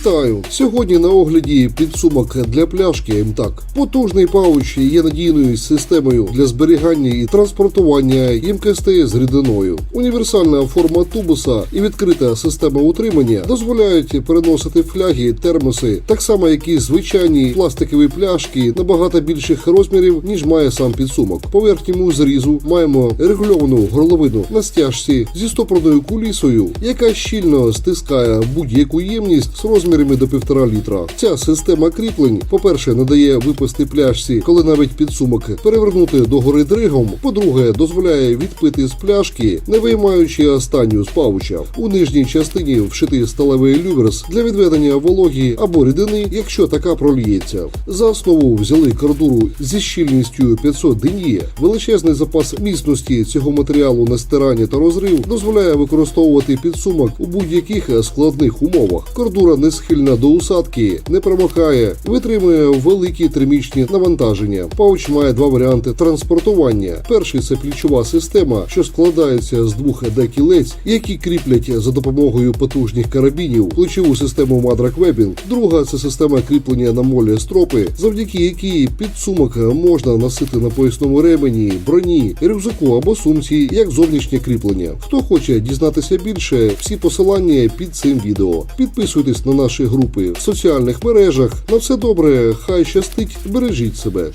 Вітаю! Сьогодні на огляді підсумок для пляшки МТАК. Потужний пауч є надійною системою для зберігання і транспортування ємкостей з рідиною. Універсальна форма тубуса і відкрита система утримання дозволяють переносити фляги, термоси, так само як і звичайні пластикові пляшки набагато більших розмірів, ніж має сам підсумок. По верхньому зрізу маємо регульовану горловину на стяжці зі стопорною кулісою, яка щільно стискає будь-яку ємність з розмірами до півтора літра. Ця система кріплень, по-перше, не дає випасти пляшці, коли навіть підсумок перевернути догори дригом. По-друге, дозволяє відпити з пляшки, не виймаючи останню з пауча. У нижній частині вшитий сталевий люверс для відведення вологі або рідини, якщо така прольється. За основу взяли кордуру зі щільністю 500 ден'є. Величезний запас міцності цього матеріалу на стирання та розрив дозволяє використовувати підсумок у будь-яких складних умовах. Кордура не схильна до усадки, не промокає, витримує великі термічні навантаження. Пауч має два варіанти транспортування. Перший це плічова система, що складається з двох декілець, які кріплять за допомогою потужних карабінів плечову систему Madrak Webbing. Друга це система кріплення на молі стропи, завдяки якій підсумок можна носити на поясному ремені, броні, рюкзаку або сумці як зовнішнє кріплення. Хто хоче дізнатися більше, всі посилання під цим відео. Підписуйтесь на наші групи в соціальних мережах. На все добре, хай щастить, бережіть себе.